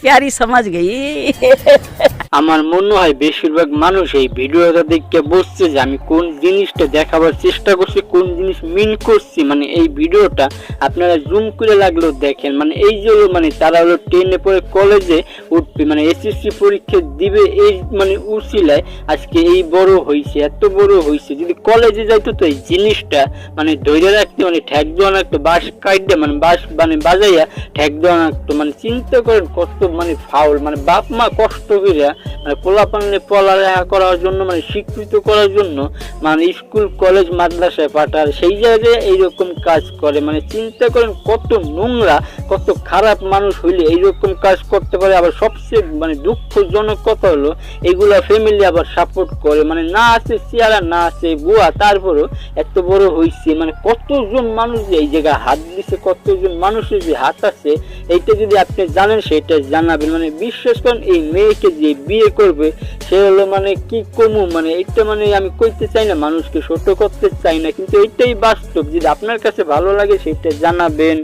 प्यारी समझ गई। আমার মনে হয় বেশিরভাগ মানুষ এই ভিডিওটা দেখে বুঝছে যে আমি কোন জিনিসটা দেখাবার চেষ্টা করছি, কোন জিনিস মিন করছি। মানে এই ভিডিওটা আপনারা জুম করে লাগলেও দেখেন। মানে এই যে মানে তারা হলো টেনে পরে কলেজে উঠবে মানে এসএসসি পরীক্ষা দিবে এই মানে উচিলায় আজকে এই বড় হয়েছে এত বড় হয়েছে যদি কলেজে যাইতো তো এই জিনিসটা মানে ধৈর্য রাখতে মানে ঠেক দেওয়া একটা বাস কাইডে মানে বাস মানে বাজাইয়া ঠেক দেওয়া একটা মানে চিন্তা করেন কত মানে ফাউল মানে বাপ মা কষ্ট করিয়া মানে পোলাপানে পড়ালেখা করার জন্য মানে শিক্ষিত করার জন্য মানে স্কুল, কলেজ, মাদ্রাসায় পাঠার সেই জায়গায় এইরকম কাজ করে। মানে চিন্তা করেন কত নোংরা, কত খারাপ মানুষ হইলে এইরকম কাজ করতে পারে। আবার সবচেয়ে মানে দুঃখজনক কথা হলো, এগুলা ফ্যামিলি আবার সাপোর্ট করে। মানে না আছে চেয়ারা না আছে বুয়া, তারপরও এত বড় হইছে। মানে কতজন মানুষ এই জায়গায় হাত দিছে, কতজন মানুষের যে হাত আছে, এইটা যদি আপনি জানেন, সেটা জানাবেন। মানে বিশ্বাস করেন, এই মেয়েকে যে বিয়ে করবে, সে হলো মানে কি কমু? মানে এটা মানে আমি কইতে চাই না, মানুষকে ছোট করতে চাই না, কিন্তু এটাই বাস্তব। যদি আপনার কাছে ভালো লাগে, সেটা জানাবেন।